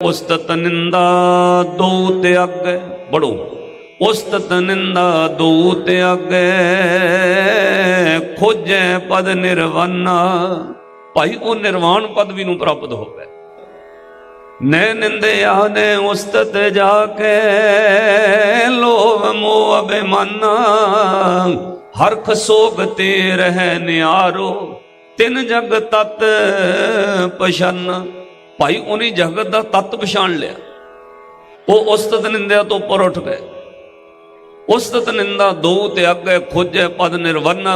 ਉਸਤਤ ਨਿੰਦਾ ਦੋ ਤਿਆਗੈ ਬੜੋ। ਉਸਤਤ ਨਿੰਦਾ ਦੋ ਤਿਆਗੈ ਖੋਜੈ ਪਦ ਨਿਰਵਾਨਾ। ਭਾਈ, ਉਹ ਨਿਰਵਾਣ ਪਦਵੀ ਨੂੰ ਪ੍ਰਾਪਤ ਹੋਵੇ ਨੈ ਨਿੰਦਿਆ ਨੇ ਉਸਤਤ ਜਾ ਕੇ ਲੋਭ ਮੋਹ ਅਭਿਮਾਨਾ। ਹਰਖ ਸੋਗ ਤੇ ਰਹਿ ਨਿਆਰੋ, ਤਿੰਨ ਜਗ ਤਤ ਪਛਾਨ। ਭਾਈ ਉਹਨੇ ਜਗਤ ਦਾ ਤੱਤ ਪਛਾਣ ਲਿਆ। ਉਹ ਉਸਤਤ ਨਿੰਦਿਆ ਤੋਂ ਉੱਪਰ ਉੱਠ ਗਏ। ਉਸਤਤ ਨਿੰਦਾ ਦੋ ਤੇ ਅੱਗੇ ਖੋਜੇ ਪਦ ਨਿਰਵਨ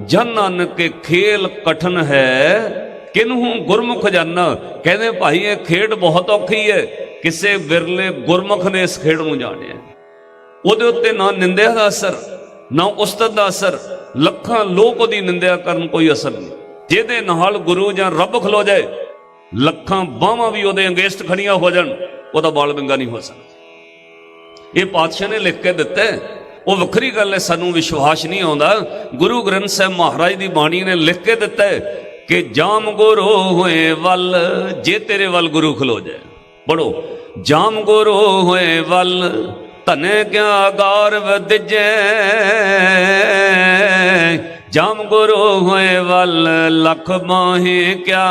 ਜਨ ਨਾਨਕ ਕੇ ਖੇਲ ਕਠਨ ਹੈ, ਕਿਨਹੂ ਗੁਰਮੁਖ ਜਨ? ਕਹਿੰਦੇ ਭਾਈ ਇਹ ਖੇਡ ਬਹੁਤ ਔਖੀ ਹੈ ਕਿਸੇ ਵਿਰਲੇ ਗੁਰਮੁਖ ਨੇ ਇਸ ਖੇਡ ਨੂੰ ਜਾਣਿਆ। ਉਹਦੇ ਉੱਤੇ ਨਾ ਨਿੰਦਿਆ ਦਾ ਅਸਰ, ਨਾ ਉਸਤਤ ਦਾ ਅਸਰ, ਲੱਖਾਂ ਲੋਕ ਉਹਦੀ ਨਿੰਦਿਆ ਕਰਨ ਕੋਈ ਅਸਰ ਨਹੀਂ। ਜਿਹਦੇ ਨਾਲ ਗੁਰੂ ਜਾਂ ਰੱਬ ਖਲੋ ਜਾਏ ਲੱਖਾਂ ਬਾਹਾਂ ਵੀ ਉਹਦੇ ਅੰਗੇਸਟ ਖੜੀਆਂ ਹੋ ਜਾਣ, ਉਹਦਾ ਬਾਲ ਬਿੰਗਾ ਨਹੀਂ ਹੋ ਸਕਦਾ। ਇਹ ਪਾਤਸ਼ਾਹ ਨੇ ਲਿਖ ਕੇ ਦਿੱਤਾ ਉਹ ਵੱਖਰੀ ਗੱਲ ਹੈ, ਸਾਨੂੰ ਵਿਸ਼ਵਾਸ ਨਹੀਂ ਆਉਂਦਾ। ਗੁਰੂ ਗ੍ਰੰਥ ਸਾਹਿਬ ਮਹਾਰਾਜ ਦੀ ਬਾਣੀ ਨੇ ਲਿਖ ਕੇ ਦਿੱਤਾ ਕਿ ਜਾਮ ਗੁਰੂ ਹੋਏ ਵੱਲ, ਜੇ ਤੇਰੇ ਵੱਲ ਗੁਰੂ ਖਲੋ ਜਾਏ। ਪੜੋ ਜਾਮ ਗੁਰੂ ਹੋਏ ਵੱਲ, ਧਨੇ ਕਿਆ ਗੌਰ ਵਦਜੈ ਜਮ ਗੁਰੂ ਹੋਏ ਵੱਲ ਲਖ ਮਾਹੇ ਕਿਆ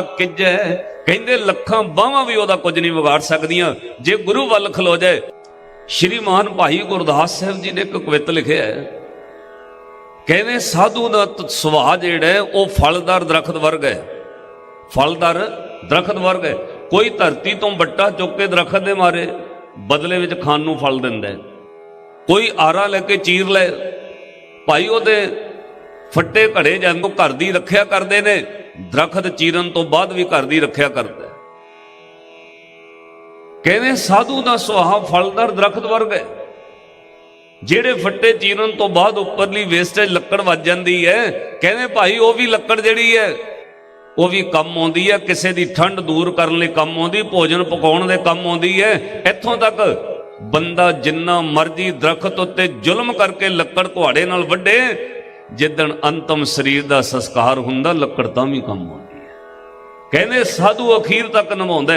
ਕਿਜੈ? ਕਹਿੰਦੇ ਲੱਖਾਂ ਬਾਹਾਂ ਵੀ ਉਹਦਾ ਕੁਝ ਨਹੀਂ ਵਿਗਾੜ ਸਕਦੀਆਂ। ਜੇ ਗੁਰੂ ਵੱਲ ਖਲੋ ਜਾਏ, ਸ਼੍ਰੀਮਾਨ ਭਾਈ ਗੁਰਦਾਸ ਸਾਹਿਬ ਜੀ ਨੇ ਇੱਕ ਕਵਿਤ ਲਿਖਿਆ ਹੈ। ਕਹਿੰਦੇ ਸਾਧੂ ਦਾ ਸੁਭਾਅ ਜਿਹੜਾ ਉਹ ਫਲਦਾਰ ਦਰਖਤ ਵਰਗ ਹੈ। ਫਲਦਾਰ ਦਰਖਤ ਵਰਗ ਹੈ। ਕੋਈ ਧਰਤੀ ਤੋਂ ਬੱਟਾ ਚੁੱਕ ਕੇ ਦਰਖਤ ਦੇ ਮਾਰੇ, ਬਦਲੇ ਵਿੱਚ ਖਾਣ ਨੂੰ ਫਲ ਦਿੰਦਾ ਕੋਈ ਆਰਾ ਲੈ ਕੇ ਚੀਰ ਲੈ ਭਾਈ ਉਹਦੇ ਫੱਟੇ ਘੜੇ ਜਾਂਗੋ ਘਰ ਦੀ ਰੱਖਿਆ ਕਰਦੇ ਨੇ, ਦਰਖਤ ਚੀਰਨ ਤੋਂ ਬਾਅਦ ਵੀ ਘਰ ਦੀ ਰੱਖਿਆ ਕਰਦਾ। ਕਹਿੰਦੇ ਸਾਧੂ ਦਾ ਸੁਭਾਅ ਫਲਦਾਰ ਦਰਖਤ ਵਰਗ ਹੈ? ਜਿਹੜੇ ਫੱਟੇ ਚੀਰਨ ਤੋਂ ਬਾਅਦ ਉੱਪਰਲੀ ਵੇਸਟੇਜ ਲੱਕੜ ਵੱਜ ਜਾਂਦੀ ਹੈ ਕਹਿੰਦੇ ਭਾਈ ਉਹ ਵੀ ਲੱਕੜ ਜਿਹੜੀ ਹੈ, ਉਹ ਵੀ ਕੰਮ ਆਉਂਦੀ ਹੈ, ਕਿਸੇ ਦੀ ਠੰਡ ਦੂਰ ਕਰਨ ਲਈ ਕੰਮ ਆਉਂਦੀ, ਭੋਜਨ ਪਕਾਉਣ ਦੇ ਕੰਮ ਆਉਂਦੀ ਹੈ, ਇੱਥੋਂ ਤੱਕ ਬੰਦਾ ਜਿੰਨਾ ਮਰਜ਼ੀ ਦਰਖਤ ਉੱਤੇ ਜ਼ੁਲਮ ਕਰਕੇ ਲੱਕੜ ਕੁਹਾੜੇ ਨਾਲ ਵੱਢੇ, ਜਿੱਦਣ ਅੰਤਮ ਸਰੀਰ ਦਾ ਸੰਸਕਾਰ ਹੁੰਦਾ, ਲੱਕੜ ਤਾਂ ਵੀ ਕੰਮ ਆਉਂਦੀ ਹੈ। ਕਹਿੰਦੇ ਸਾਧੂ ਅਖੀਰ ਤੱਕ ਨਿਭਾਉਂਦਾ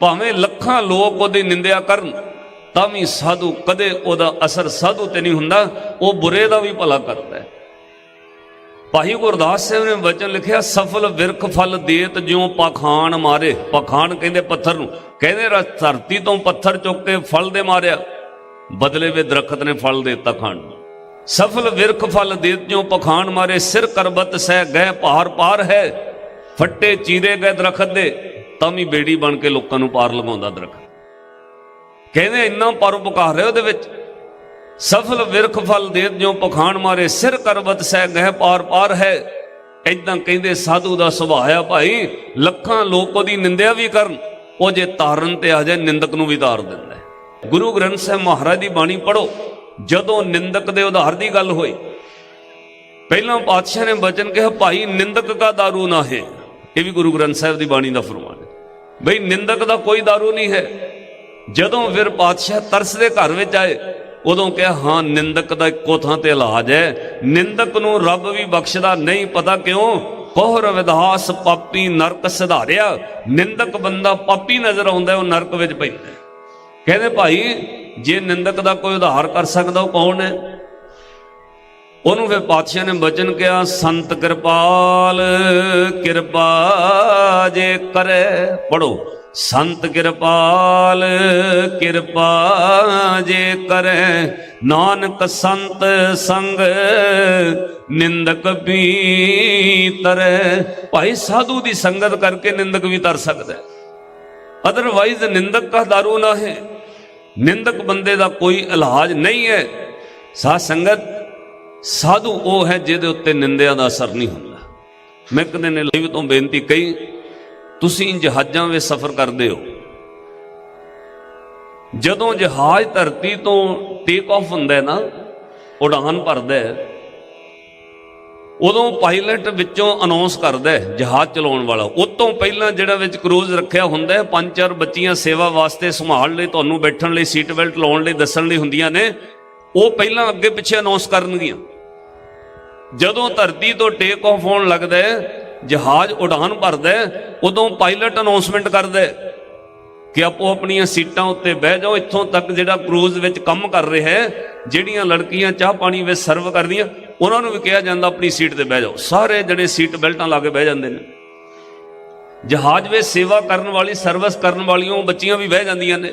ਭਾਵੇਂ ਲੱਖਾਂ ਲੋਕ ਉਹਦੀ ਨਿੰਦਿਆ ਕਰਨ, ਤਾਂ ਵੀ ਸਾਧੂ ਕਦੇ ਉਹਦਾ ਅਸਰ ਸਾਧੂ ਤੇ ਨਹੀਂ ਹੁੰਦਾ, ਉਹ ਬੁਰੇ ਦਾ ਵੀ ਭਲਾ ਕਰਦਾ ਹੈ। ਭਾਈ ਗੁਰਦਾਸ ਸਾਹਿਬ ਨੇ ਵਚਨ ਲਿਖਿਆ, ਸਫਲ ਵਿਰਖ ਫਲ ਦੇਤ ਜਿਉ ਪਖਾਨ ਮਾਰੇ। ਪਖਾਨ ਕਹਿੰਦੇ ਪੱਥਰ ਨੂੰ। ਕਹਿੰਦੇ ਰ- ਧਰਤੀ ਤੋਂ ਪੱਥਰ ਚੁੱਕ ਕੇ ਫਲ ਦੇ ਮਾਰਿਆ। ਬਦਲੇ ਵੇ ਦਰਖਤ ਨੇ ਫਲ ਦੇ ਦਿੱਤਾ ਖਾਣ ਨੂੰ। ਸਫਲ ਵਿਰਖ ਫਲ ਦੇਤ ਜਿਉ ਪਖਾਨ ਮਾਰੇ। ਸਿਰ ਕਰਬਤ ਸਹਿ ਗਏ ਪਾਰ ਪਾਰ ਹੈ। ਫੱਟੇ ਚੀਰੇ ਗਏ ਦਰਖਤ ਦੇ। ਤਾਂ ਵੀ ਬੇੜੀ ਬਣ ਕੇ ਲੋਕਾਂ ਨੂੰ ਪਾਰ ਲਗਾਉਂਦਾ ਦਰਖਤ। ਕਹਿੰਦੇ ਇੰਨਾ ਪਰਉਪਕਾਰ ਹੈ ਉਹਦੇ ਵਿੱਚ। ਸਫਲ ਵਿਰਖ ਫਲ ਦੇਤ ਜਿਉ ਪਖਾਨ ਮਾਰੇ ਸਿਰ ਕਰਬਤ ਸਹਿ ਗਹਿ ਪਾਰ ਪਾਰ ਹੈ ਇਦਾਂ ਕਹਿੰਦੇ ਸਾਧੂ ਦਾ ਸੁਭਾਅ ਆ ਭਾਈ ਲੱਖਾਂ ਲੋਕ ਉਹਦੀ ਨਿੰਦਿਆ ਵੀ ਕਰਨ ਉਹ ਜੇ ਤਾਰਨ ਤੇ ਆ ਜਾਏ ਨਿੰਦਕ ਨੂੰ ਵੀ ਤਾਰ ਦਿੰਦਾ ਹੈ। ਗੁਰੂ ਗ੍ਰੰਥ ਸਾਹਿਬ ਮਹਾਰਾਜ ਦੀ ਬਾਣੀ ਪੜੋ ਜਦੋਂ ਨਿੰਦਕ ਦੇ ਉਧਾਰ ਦੀ ਗੱਲ ਹੋਈ ਪਹਿਲਾਂ ਪਾਤਸ਼ਾਹ ਨੇ ਬਚਨ ਕਿਹਾ ਭਾਈ ਨਿੰਦਕ ਦਾ दारू ਨਾ ਹੈ ਇਹ ਵੀ ਗੁਰੂ ਗ੍ਰੰਥ ਸਾਹਿਬ ਦੀ ਬਾਣੀ ਦਾ ਫਰਮਾਨ ਹੈ ਬਈ ਨਿੰਦਕ ਦਾ ਕੋਈ दारू ਨਹੀਂ ਹੈ ਜਦੋਂ ਫਿਰ ਪਾਤਸ਼ਾਹ ਤਰਸ ਦੇ ਘਰ ਵਿੱਚ ਆਏ ਉਦੋਂ ਕਿਹਾ, ਹਾਂ, ਨਿੰਦਕ ਦਾ ਇੱਕੋ ਥਾਂ ਤੇ ਇਲਾਜ ਹੈ। ਨਿੰਦਕ ਨੂੰ ਰੱਬ ਵੀ ਬਖਸ਼ਦਾ ਨਹੀਂ, ਪਤਾ ਕਿਉਂ? ਕੋਹਰ ਵਿਦਾਸ ਪਾਪੀ ਨਰਕ ਸਿਧਾਰਿਆ। ਨਿੰਦਕ ਬੰਦਾ ਪਾਪੀ ਨਜ਼ਰ ਆਉਂਦਾ, ਉਹ ਨਰਕ ਵਿੱਚ ਪੈਂਦਾ ਕਹਿੰਦੇ, ਭਾਈ, ਜੇ ਨਿੰਦਕ ਦਾ ਕੋਈ ਉਧਾਰ ਕਰ ਸਕਦਾ, ਉਹ ਕੌਣ ਹੈ? ਉਹਨੂੰ ਫਿਰ ਪਾਤਸ਼ਾਹ ਨੇ ਬਚਨ ਕਿਹਾ, ਸੰਤ ਕਿਰਪਾਲ, ਕਿਰਪਾ ਜੇ ਕਰੇ। ਪੜੋ ਸੰਤ ਕਿਰਪਾਲ, ਕਿਰਪਾ ਜੇ ਕਰੇ। ਨਾਨਕ ਸੰਤ ਸੰਗ ਨਿੰਦਕ ਵੀ ਤਰੇ। ਭਾਈ ਸਾਧੂ ਦੀ ਸੰਗਤ ਕਰਕੇ ਨਿੰਦਕ ਵੀ ਤਰ ਸਕਦਾ ਅਦਰਵਾਈਜ਼ ਨਿੰਦਕ ਦਾ ਦਾਰੂ ਨਾ ਹੈ। ਨਿੰਦਕ ਬੰਦੇ ਦਾ ਕੋਈ ਇਲਾਜ ਨਹੀਂ ਹੈ। ਸਾਧ ਸੰਗਤ, ਸਾਧੂ ਉਹ ਹੈ ਜਿਹਦੇ ਉੱਤੇ ਨਿੰਦਿਆਂ ਦਾ ਅਸਰ ਨਹੀਂ ਹੁੰਦਾ। ਮੈਂ ਕਦੇ ਨੇ ਲਈ ਤੋਂ ਬੇਨਤੀ ਕਹੀ ਤੁਸੀਂ ਜਹਾਜ਼ਾਂ ਵਿੱਚ ਸਫ਼ਰ ਕਰਦੇ ਹੋ। ਜਦੋਂ ਜਹਾਜ਼ ਧਰਤੀ ਤੋਂ ਟੇਕ ਆਫ ਹੁੰਦਾ ਹੈ ਨਾ, ਉਡਾਨ ਭਰਦਾ ਹੈ, ਉਦੋਂ ਪਾਇਲਟ ਵਿੱਚੋਂ ਅਨਾਉਂਸ ਕਰਦਾ ਹੈ ਜਹਾਜ਼ ਚਲਾਉਣ ਵਾਲਾ। ਉਹ ਤੋਂ ਪਹਿਲਾਂ ਜਿਹੜਾ ਵਿੱਚ ਕਰੂਜ਼ ਰੱਖਿਆ ਹੁੰਦਾ ਹੈ, ਪੰਜ ਚਾਰ ਬੱਚੀਆਂ ਸੇਵਾ ਵਾਸਤੇ ਸੰਭਾਲ ਲਈ, ਤੁਹਾਨੂੰ ਬੈਠਣ ਲਈ ਸੀਟ ਬੈਲਟ ਲਾਉਣ ਲਈ, ਦੱਸਣ ਲਈ ਹੁੰਦੀਆਂ ਨੇ, ਉਹ ਪਹਿਲਾਂ ਅੱਗੇ ਪਿੱਛੇ ਅਨਾਉਂਸ ਕਰਨਗੀਆਂ। ਜਦੋਂ ਧਰਤੀ ਤੋਂ ਟੇਕ ਆਫ ਹੋਣ ਲੱਗਦਾ ਹੈ ਜਹਾਜ਼ ਉਡਾਨ ਭਰਦਾ ਉਦੋਂ ਪਾਇਲਟ ਅਨਾਉਂਸਮੈਂਟ ਕਰਦਾ ਕਿ ਆਪੋ ਆਪਣੀਆਂ ਸੀਟਾਂ ਉੱਤੇ ਬਹਿ ਜਾਓ, ਇੱਥੋਂ ਤੱਕ ਜਿਹੜਾ ਕਰੂਜ਼ ਵਿੱਚ ਕੰਮ ਕਰ ਰਿਹਾ ਹੈ, ਜਿਹੜੀਆਂ ਲੜਕੀਆਂ ਚਾਹ ਪਾਣੀ ਵਿੱਚ ਸਰਵ ਕਰਦੀਆਂ, ਉਹਨਾਂ ਨੂੰ ਵੀ ਕਿਹਾ ਜਾਂਦਾ ਆਪਣੀ ਸੀਟ ਤੇ ਬਹਿ ਜਾਓ। ਸਾਰੇ ਜਿਹੜੇ ਸੀਟ ਬੈਲਟਾਂ ਲਾ ਕੇ ਬਹਿ ਜਾਂਦੇ ਨੇ। ਜਹਾਜ਼ ਵਿੱਚ ਸੇਵਾ ਕਰਨ ਵਾਲੀ ਸਰਵਿਸ ਕਰਨ ਵਾਲੀਆਂ ਬੱਚੀਆਂ ਵੀ ਬਹਿ ਜਾਂਦੀਆਂ ਨੇ।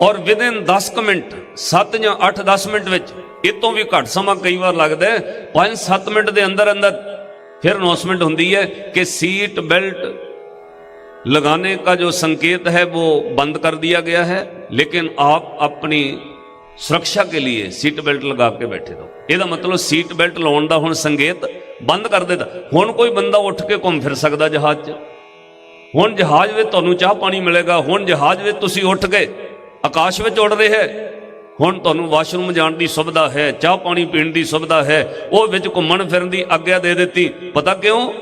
ਔਰ ਵਿਦਿਨ 10 ਕੁ ਮਿੰਟ 7 ਜਾਂ 8 10 ਮਿੰਟ ਵਿੱਚ, ਇਹ ਤੋਂ ਵੀ ਘੱਟ ਸਮਾਂ ਕਈ ਵਾਰ ਲੱਗਦਾ ਹੈ 5-7 ਮਿੰਟ ਦੇ ਅੰਦਰ ਅੰਦਰ ਫਿਰ ਅਨਾਉਂਸਮੈਂਟ ਹੁੰਦੀ ਹੈ ਕਿ ਸੀਟ बेल्ट लगाने का जो संकेत है वो बंद कर दिया गया है लेकिन आप अपनी ਸੁਰੱਖਿਆ ਕੇ ਲਈ ਸੀਟ ਬੈਲਟ ਲਗਾ ਕੇ ਬੈਠੇ ਰਹੋ ਇਹਦਾ ਮਤਲਬ ਸੀਟ ਬੈਲਟ ਲਾਉਣ ਦਾ ਹੁਣ ਸੰਕੇਤ ਬੰਦ ਕਰ ਦਿੱਤਾ ਹੁਣ ਕੋਈ ਬੰਦਾ ਉੱਠ ਕੇ ਘੁੰਮ ਫਿਰ ਸਕਦਾ ਜਹਾਜ਼ 'ਚ ਹੁਣ ਜਹਾਜ਼ ਵਿੱਚ ਤੁਹਾਨੂੰ ਚਾਹ ਪਾਣੀ ਮਿਲੇਗਾ ਹੁਣ ਜਹਾਜ਼ ਵਿੱਚ ਤੁਸੀਂ ਉੱਠ ਕੇ ਆਕਾਸ਼ ਵਿੱਚ ਉੱਡ ਰਹੇ ਹੈ ਹੁਣ ਤੁਹਾਨੂੰ ਵਾਸ਼ਰੂਮ ਜਾਣ ਦੀ ਸੁਵਿਧਾ ਹੈ, ਚਾਹ ਪਾਣੀ ਪੀਣ ਦੀ ਸੁਵਿਧਾ ਹੈ, ਉਹ ਵਿੱਚ ਘੁੰਮਣ ਫਿਰਨ ਦੀ ਆਗਿਆ ਦੇ ਦਿੱਤੀ। ਪਤਾ ਕਿਉਂ?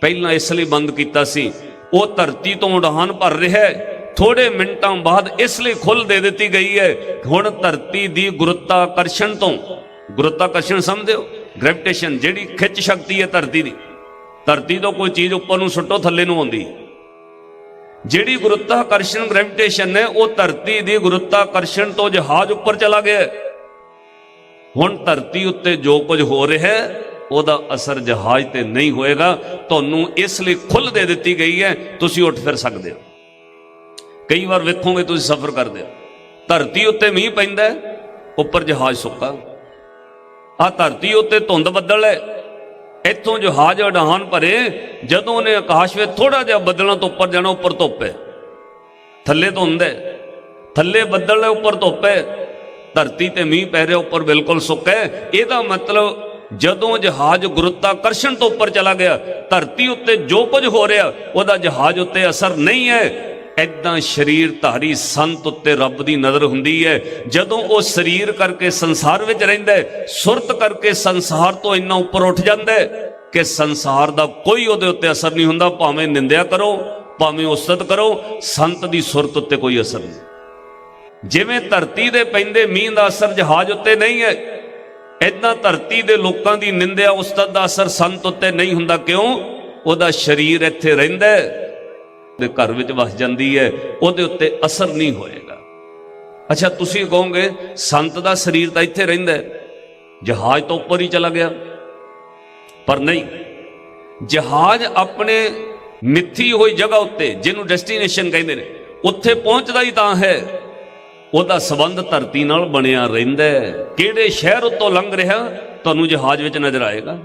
ਪਹਿਲਾਂ ਇਸ ਲਈ ਬੰਦ ਕੀਤਾ ਸੀ। ਉਹ ਧਰਤੀ ਤੋਂ ਉਡਾਨ ਭਰ ਰਿਹਾ ਹੈ। ਥੋੜੇ ਮਿੰਟਾਂ ਬਾਅਦ ਇਸ ਲਈ ਖੁੱਲ ਦੇ ਦਿੱਤੀ ਗਈ ਹੈ। ਹੁਣ ਧਰਤੀ ਦੀ ਗੁਰੁੱਤਾਕਰਸ਼ਣ ਤੋਂ, ਗੁਰੁੱਤਾਕਰਸ਼ਣ ਸਮਝਦੇ ਹੋ? ਗ੍ਰੈਵਿਟੇਸ਼ਨ ਜਿਹੜੀ ਖਿੱਚ ਸ਼ਕਤੀ ਹੈ ਧਰਤੀ ਦੀ। ਧਰਤੀ ਤੋਂ ਕੋਈ ਚੀਜ਼ ਉੱਪਰ ਨੂੰ ਸੁੱਟੋ, ਥੱਲੇ ਨੂੰ ਆਉਂਦੀ। ਜਿਹੜੀ ਗੁਰੁੱਤਾਕਰਸ਼ਣ ਗ੍ਰੈਵਿਟੇਸ਼ਨ ਹੈ ਉਹ ਧਰਤੀ ਦੀ ਗੁਰੁੱਤਾਕਰਸ਼ਣ ਤੋਂ ਜਹਾਜ਼ ਉੱਪਰ ਚਲਾ ਗਿਆ। ਹੁਣ ਧਰਤੀ ਉੱਤੇ ਜੋ ਕੁਝ ਹੋ ਰਿਹਾ ਹੈ, ਉਹਦਾ ਅਸਰ ਜਹਾਜ਼ ਤੇ ਨਹੀਂ ਹੋਏਗਾ। ਤੁਹਾਨੂੰ ਇਸ ਲਈ ਖੁੱਲ ਦੇ ਦਿੱਤੀ ਗਈ ਹੈ, ਤੁਸੀਂ ਉੱਠ ਫਿਰ ਸਕਦੇ ਹੋ। ਕਈ ਵਾਰ ਵੇਖੋਗੇ ਤੁਸੀਂ ਸਫ਼ਰ ਕਰਦੇ ਹੋ। ਧਰਤੀ ਉੱਤੇ ਮੀਂਹ ਪੈਂਦਾ ਉੱਪਰ ਜਹਾਜ਼ ਸੁੱਕਾ। ਆ ਧਰਤੀ ਉੱਤੇ ਧੁੰਦ ਬੱਦਲ ਹੈ। ਇੱਥੋਂ ਜਹਾਜ਼ ਉਡਾਨ ਭਰੇ, ਜਦੋਂ ਉਹਨੇ ਆਕਾਸ਼ ਵਿੱਚ ਥੋੜਾ ਜਿਹਾ ਬੱਦਲਾਂ ਤੋਂ ਉੱਪਰ ਜਾਣਾ, ਉੱਪਰ ਧੁੱਪ ਹੈ। ਥੱਲੇ ਧੁੰਦ ਹੈ। ਥੱਲੇ ਬੱਦਲ ਹੈ, ਉੱਪਰ ਧੁੱਪ ਹੈ। ਧਰਤੀ ਤੇ ਮੀਂਹ ਪੈ ਰਿਹਾ, ਉੱਪਰ ਬਿਲਕੁਲ ਸੁੱਕ ਹੈ। ਇਹਦਾ ਮਤਲਬ ਜਦੋਂ ਜਹਾਜ਼ ਗੁਰੁੱਤਾਕਰਸ਼ਣ ਤੋਂ ਉੱਪਰ ਚਲਾ ਗਿਆ, ਧਰਤੀ ਉੱਤੇ ਜੋ ਕੁਝ ਹੋ ਰਿਹਾ, ਉਹਦਾ ਜਹਾਜ਼ ਉੱਤੇ ਅਸਰ ਨਹੀਂ ਹੈ। ਐਦਾਂ ਸਰੀਰ ਧਾਰੀ ਸੰਤ ਉੱਤੇ ਰੱਬ ਦੀ ਨਜ਼ਰ ਹੁੰਦੀ ਹੈ। ਜਦੋਂ ਉਹ ਸਰੀਰ ਕਰਕੇ ਸੰਸਾਰ ਵਿੱਚ ਰਹਿੰਦਾ ਹੈ, ਸੁਰਤ ਕਰਕੇ ਸੰਸਾਰ ਤੋਂ ਇੰਨਾ ਉੱਪਰ ਉੱਠ ਜਾਂਦਾ ਹੈ ਕਿ ਸੰਸਾਰ ਦਾ ਕੋਈ ਉਹਦੇ ਉੱਤੇ ਅਸਰ ਨਹੀਂ ਹੁੰਦਾ, ਭਾਵੇਂ ਨਿੰਦਿਆ ਕਰੋ, ਭਾਵੇਂ ਉਸਤਤ ਕਰੋ, ਸੰਤ ਦੀ ਸੁਰਤ ਉੱਤੇ ਕੋਈ ਅਸਰ ਨਹੀਂ। ਜਿਵੇਂ ਧਰਤੀ ਦੇ ਪੈਂਦੇ ਮੀਂਹ ਦਾ ਅਸਰ ਜਹਾਜ਼ ਉੱਤੇ ਨਹੀਂ ਹੈ ਇਦਾਂ ਧਰਤੀ ਦੇ ਲੋਕਾਂ ਦੀ ਨਿੰਦਿਆ ਉਸਤਤ ਦਾ ਅਸਰ ਸੰਤ ਉੱਤੇ ਨਹੀਂ ਹੁੰਦਾ। ਕਿਉਂ? ਉਹਦਾ ਸਰੀਰ ਇੱਥੇ ਰਹਿੰਦਾ ਹੈ ਦੇ ਘਰ ਵਿੱਚ ਵਸ ਜਾਂਦੀ ਹੈ, ਉਹਦੇ ਉੱਤੇ ਅਸਰ ਨਹੀਂ ਹੋਏਗਾ। ਅੱਛਾ, ਤੁਸੀਂ ਕਹੋਗੇ, ਸੰਤ ਦਾ ਸਰੀਰ ਤਾਂ ਇੱਥੇ ਰਹਿੰਦਾ ਹੈ, ਜਹਾਜ਼ ਤੋਂ ਉੱਪਰ ਹੀ ਚਲਾ ਗਿਆ। ਪਰ ਨਹੀਂ, ਜਹਾਜ਼ ਆਪਣੇ ਮਿੱਥੀ ਹੋਈ ਜਗ੍ਹਾ ਉੱਤੇ, ਜਿਹਨੂੰ ਡੈਸਟੀਨੇਸ਼ਨ ਕਹਿੰਦੇ ਨੇ, ਉੱਥੇ ਪਹੁੰਚਦਾ ਹੀ ਤਾਂ ਹੈ। ਉਹਦਾ ਸਬੰਧ ਧਰਤੀ ਨਾਲ ਬਣਿਆ ਰਹਿੰਦਾ ਕਿਹੜੇ ਸ਼ਹਿਰ ਉੱਤੋਂ ਲੰਘ ਰਿਹਾ, ਤੁਹਾਨੂੰ ਜਹਾਜ਼ ਵਿੱਚ ਨਜ਼ਰ ਆਏਗਾ।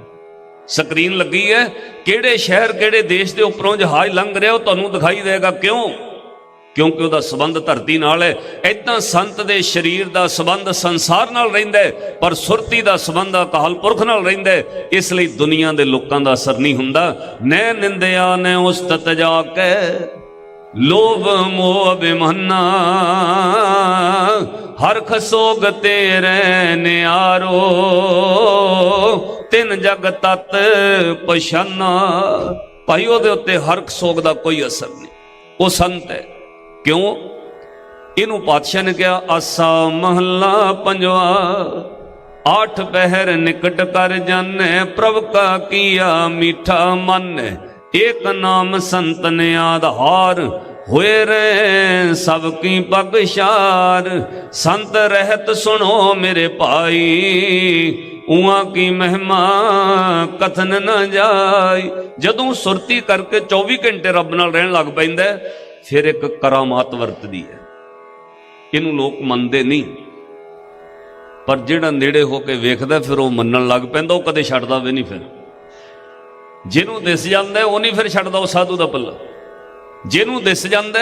ਸਕਰੀਨ ਲੱਗੀ ਹੈ। ਕਿਹੜੇ ਸ਼ਹਿਰ, ਕਿਹੜੇ ਦੇਸ਼ ਦੇ ਉੱਪਰੋਂ ਜਹਾਜ਼ ਲੰਘ ਰਿਹਾ, ਉਹ ਤੁਹਾਨੂੰ ਦਿਖਾਈ ਦੇਗਾ ਕਿਉਂ? ਕਿਉਂਕਿ ਉਹਦਾ ਸਬੰਧ ਧਰਤੀ ਨਾਲ ਹੈ। ਇਦਾਂ ਸੰਤ ਦੇ ਸਰੀਰ ਦਾ ਸਬੰਧ ਸੰਸਾਰ ਨਾਲ ਰਹਿੰਦਾ ਹੈ, ਪਰ ਸੁਰਤੀ ਦਾ ਸਬੰਧ ਅਕਾਲ ਪੁਰਖ ਨਾਲ ਰਹਿੰਦਾ ਹੈ। ਇਸ ਲਈ ਦੁਨੀਆ ਦੇ ਲੋਕਾਂ ਦਾ ਅਸਰ ਨਹੀਂ ਹੁੰਦਾ। ਨੈ ਨਿੰਦਿਆ, ਨੈ ਉਸਤਤ ਜਾ ਕੇ ਲੋਭ ਮੋਹ ਬਿਮਾਨਾ, ਹਰ ਖਸੋਗ ਤੇਰੇ ਨਿਆਰੋ, ਤਿੰਨ ਜਗ ਤਤ ਪਛਾਨਾ। ਭਾਈ, ਉਹਦੇ ਉੱਤੇ ਹਰ ਖਸੋਗ ਦਾ ਕੋਈ ਅਸਰ ਨਹੀਂ। ਉਹ ਸੰਤ ਹੈ। ਕਿਉਂ? ਇਹਨੂੰ ਪਾਤਸ਼ਾਹ ਨੇ ਕਿਹਾ, ਆਸਾ ਮਹੱਲਾ ਪੰਜਵਾ, ਆਠ ਪਹਿਰ ਨਿਕਟ ਕਰ ਜਾਣੈ, ਪ੍ਰਭ ਕਾ ਕੀਆ ਮੀਠਾ ਮਨ। ਏਕ ਨਾਮ ਸੰਤਨ ਆਧਾਰ, ਹੋਏ ਰਹਿ ਸਭ ਕੀ ਬਖਸ਼ਾਰ। ਸੰਤ ਰਹਿਤ ਸੁਣੋ ਮੇਰੇ ਭਾਈ, ਉਹਾਂ ਕੀ ਮਹਿਮਾ ਕਥਨ ਨਾ ਜਾਈ। ਜਦੋਂ ਸੁਰਤੀ ਕਰਕੇ 24 ਘੰਟੇ ਰੱਬ ਨਾਲ ਰਹਿਣ ਲੱਗ ਪੈਂਦਾ ਫਿਰ ਇੱਕ ਕਰਾਮਾਤ ਵਰਤਦੀ ਹੈ। ਇਹਨੂੰ ਲੋਕ ਮੰਨਦੇ ਨਹੀਂ। ਪਰ ਜਿਹੜਾ ਨੇੜੇ ਹੋ ਕੇ ਵੇਖਦਾ ਫਿਰ ਉਹ ਮੰਨਣ ਲੱਗ ਪੈਂਦਾ, ਉਹ ਕਦੇ ਛੱਡਦਾ ਵੀ ਨਹੀਂ ਫਿਰ। ਜਿਹਨੂੰ ਦਿਸ ਜਾਂਦਾ ਉਹ ਨਹੀਂ ਫਿਰ ਛੱਡਦਾ ਉਹ ਸਾਧੂ ਦਾ ਪੱਲਾ। ਜਿਹਨੂੰ ਦਿਸ ਜਾਂਦਾ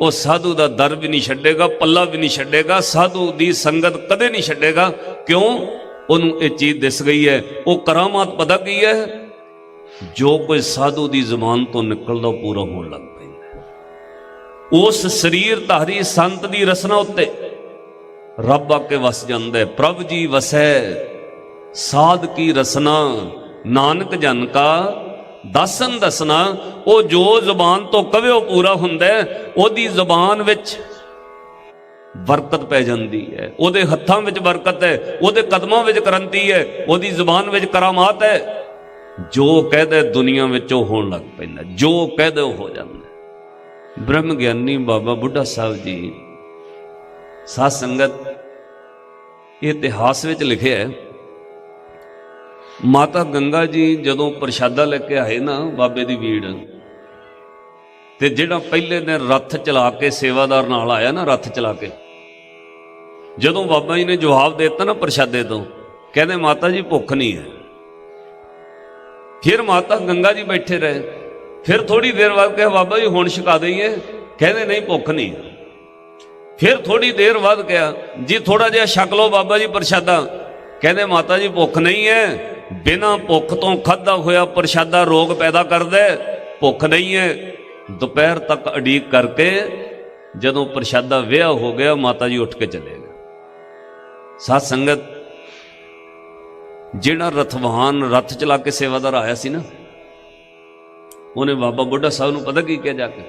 ਉਹ ਸਾਧੂ ਦਾ ਦਰ ਵੀ ਨਹੀਂ ਛੱਡੇਗਾ, ਪੱਲਾ ਵੀ ਨਹੀਂ ਛੱਡੇਗਾ, ਸਾਧੂ ਦੀ ਸੰਗਤ ਕਦੇ ਨਹੀਂ ਛੱਡੇਗਾ। ਕਿਉਂ? ਉਹਨੂੰ ਇਹ ਚੀਜ਼ ਦਿਸ ਗਈ ਹੈ, ਉਹ ਕਰਾਮਾਤ ਪਤਾ ਕੀ ਹੈ? ਜੋ ਕੋਈ ਸਾਧੂ ਦੀ ਜ਼ੁਬਾਨ ਤੋਂ ਨਿਕਲਦਾ ਉਹ ਪੂਰਾ ਹੋਣ ਲੱਗ ਪੈਂਦਾ ਉਸ ਸਰੀਰ ਧਾਰੀ ਸੰਤ ਦੀ ਰਸਨਾ ਉੱਤੇ ਰੱਬ ਆ ਕੇ ਵਸ ਜਾਂਦਾ ਹੈ, ਪ੍ਰਭ ਜੀ ਵਸੈ, ਸਾਧ ਕੀ ਰਸਨਾ ਨਾਨਕ ਜਨ ਕਾ ਦਸਨ ਦਸਨਾ, ਉਹ ਜੋ ਜ਼ੁਬਾਨ ਤੋਂ ਕਵੇ ਉਹ ਪੂਰਾ ਹੁੰਦਾ ਉਹਦੀ ਜ਼ੁਬਾਨ ਵਿੱਚ ਬਰਕਤ ਪੈ ਜਾਂਦੀ ਹੈ। ਉਹਦੇ ਹੱਥਾਂ ਵਿੱਚ ਬਰਕਤ ਹੈ, ਉਹਦੇ ਕਦਮਾਂ ਵਿੱਚ ਕਰੰਤੀ ਹੈ, ਉਹਦੀ ਜ਼ੁਬਾਨ ਵਿੱਚ ਕਰਾਮਾਤ ਹੈ। ਜੋ ਕਹਦੇ ਦੁਨੀਆ ਵਿੱਚ ਉਹ ਹੋਣ ਲੱਗ ਪੈਂਦਾ ਜੋ ਕਹਦੇ ਉਹ ਹੋ ਜਾਂਦਾ ਬ੍ਰਹਮ ਗਿਆਨੀ ਬਾਬਾ ਬੁੱਢਾ ਸਾਹਿਬ ਜੀ, ਸਾਧ ਸੰਗਤ ਇਹ ਇਤਿਹਾਸ ਵਿੱਚ ਲਿਖਿਆ ਹੈ ਮਾਤਾ ਗੰਗਾ ਜੀ ਜਦੋਂ ਪ੍ਰਸ਼ਾਦਾ ਲੈ ਕੇ ਆਏ ਨਾ ਬਾਬੇ ਦੀ ਵੀੜ, ਤੇ ਜਿਹੜਾ ਪਹਿਲੇ ਦਿਨ ਰੱਥ ਚਲਾ ਕੇ ਸੇਵਾਦਾਰ ਨਾਲ ਆਇਆ ਨਾ ਰੱਥ ਚਲਾ ਕੇ, ਜਦੋਂ ਬਾਬਾ ਜੀ ਨੇ ਜਵਾਬ ਦਿੱਤਾ ਨਾ ਪ੍ਰਸ਼ਾਦੇ ਤੋਂ, ਕਹਿੰਦੇ ਮਾਤਾ ਜੀ ਭੁੱਖ ਨਹੀਂ ਹੈ। ਫਿਰ ਮਾਤਾ ਗੰਗਾ ਜੀ ਬੈਠੇ ਰਹੇ, ਫਿਰ ਥੋੜੀ ਦੇਰ ਬਾਅਦ ਕਿਹਾ, ਬਾਬਾ ਜੀ ਹੁਣ ਛਕਾ ਦਈਏ। ਕਹਿੰਦੇ ਨਹੀਂ, ਭੁੱਖ ਨਹੀਂ ਫਿਰ ਥੋੜੀ ਦੇਰ ਬਾਅਦ ਕਿਹਾ, ਜੀ ਥੋੜਾ ਜਿਹਾ ਛਕ ਲਓ ਬਾਬਾ ਜੀ ਪ੍ਰਸ਼ਾਦਾ। ਕਹਿੰਦੇ ਮਾਤਾ ਜੀ ਭੁੱਖ ਨਹੀਂ ਹੈ। ਬਿਨਾਂ ਭੁੱਖ ਤੋਂ ਖਾਦਾ ਹੋਇਆ ਪ੍ਰਸ਼ਾਦਾ ਰੋਗ ਪੈਦਾ ਕਰਦਾ ਭੁੱਖ ਨਹੀਂ ਹੈ। ਦੁਪਹਿਰ ਤੱਕ ਅਡੀਕ ਕਰਕੇ ਜਦੋਂ ਪ੍ਰਸ਼ਾਦਾ ਵਿਆਹ ਹੋ ਗਿਆ, ਮਾਤਾ ਜੀ ਉੱਠ ਕੇ ਚਲੇ ਗਏ। ਸਾਧ ਸੰਗਤ, ਜਿਹੜਾ ਰਥਵਾਨ ਰੱਥ ਚਲਾ ਕੇ ਸੇਵਾਦਾਰ ਆਇਆ ਸੀ ਨਾ, ਉਹਨੇ ਬਾਬਾ ਬੁੱਢਾ ਸਾਹਿਬ ਨੂੰ ਪਤਾ ਕੀ ਕਿਹਾ ਜਾ ਕੇ?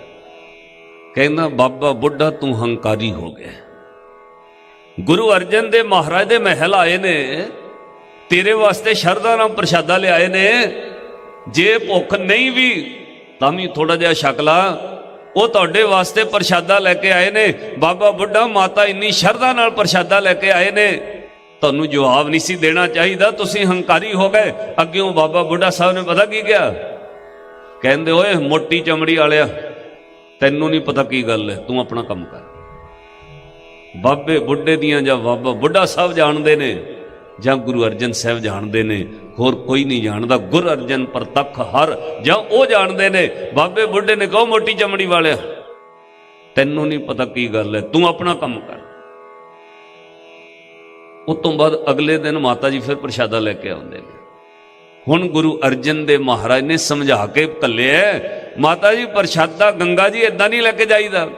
ਕਹਿੰਦਾ, ਬਾਬਾ ਬੁੱਢਾ, ਤੂੰ ਹੰਕਾਰੀ ਹੋ ਗਿਆ ਗੁਰੂ ਅਰਜਨ ਦੇ ਮਹਾਰਾਜ ਦੇ ਮਹਿਲ ਆਏ ਨੇ ਤੇਰੇ ਵਾਸਤੇ ਸ਼ਰਧਾ ਨਾਲ ਪ੍ਰਸ਼ਾਦਾ ਲਿਆਏ ਨੇ। ਜੇ ਭੁੱਖ ਨਹੀਂ ਵੀ, ਤਾਂ ਵੀ ਥੋੜਾ ਜਿਹਾ ਛਕ ਲਾ। ਉਹ ਤੁਹਾਡੇ ਵਾਸਤੇ ਪ੍ਰਸ਼ਾਦਾ ਲੈ ਕੇ ਆਏ ਨੇ। ਬਾਬਾ ਬੁੱਢਾ ਮਾਤਾ ਇੰਨੀ ਸ਼ਰਧਾ ਨਾਲ ਪ੍ਰਸ਼ਾਦਾ ਲੈ ਕੇ ਆਏ ਨੇ। ਤੁਹਾਨੂੰ ਜਵਾਬ ਨਹੀਂ ਸੀ ਦੇਣਾ ਚਾਹੀਦਾ। ਤੁਸੀਂ ਹੰਕਾਰੀ ਹੋ ਗਏ। ਅੱਗਿਓਂ ਬਾਬਾ ਬੁੱਢਾ ਸਾਹਿਬ ਨੇ ਪਤਾ ਕੀ ਕਿਹਾ? ਕਹਿੰਦੇ, ਓਏ, ਮੋਟੀ ਚਮੜੀ ਵਾਲਿਆ, ਤੈਨੂੰ ਨਹੀਂ ਪਤਾ ਕੀ ਗੱਲ ਹੈ। ਤੂੰ ਆਪਣਾ ਕੰਮ ਕਰ। ਬਾਬੇ ਬੁੱਢੇ ਦੀਆਂ ਜਾਂ ਬਾਬਾ ਬੁੱਢਾ ਸਾਹਿਬ ਜਾਣਦੇ ਨੇ। ਜਾਂ ਗੁਰੂ ਅਰਜਨ ਸਾਹਿਬ ਜਾਣਦੇ ਨੇ, ਹੋਰ ਕੋਈ ਨਹੀਂ ਜਾਣਦਾ। ਗੁਰ ਅਰਜਨ ਪ੍ਰਤੱਖ ਹਰ, ਜਾਂ ਉਹ ਜਾਣਦੇ ਨੇ, ਬਾਬੇ ਬੁੱਢੇ ਨੇ ਕਹੋ ਮੋਟੀ ਚਮੜੀ ਵਾਲਿਆ। ਤੈਨੂੰ ਨਹੀਂ ਪਤਾ ਕੀ ਗੱਲ ਹੈ ਤੂੰ ਆਪਣਾ ਕੰਮ ਕਰ। ਉਸ ਤੋਂ ਬਾਅਦ ਅਗਲੇ ਦਿਨ ਮਾਤਾ ਜੀ ਫਿਰ ਪ੍ਰਸ਼ਾਦਾ ਲੈ ਕੇ ਆਉਂਦੇ ਨੇ। ਹੁਣ ਗੁਰੂ ਅਰਜਨ ਦੇ ਮਹਾਰਾਜ ਨੇ ਸਮਝਾ ਕੇ ਕੱਲਿਆ ਮਾਤਾ ਜੀ ਪ੍ਰਸ਼ਾਦਾ ਗੰਗਾ ਜੀ ਇਦਾਂ ਨਹੀਂ ਲੈ ਕੇ ਜਾਈਦਾ।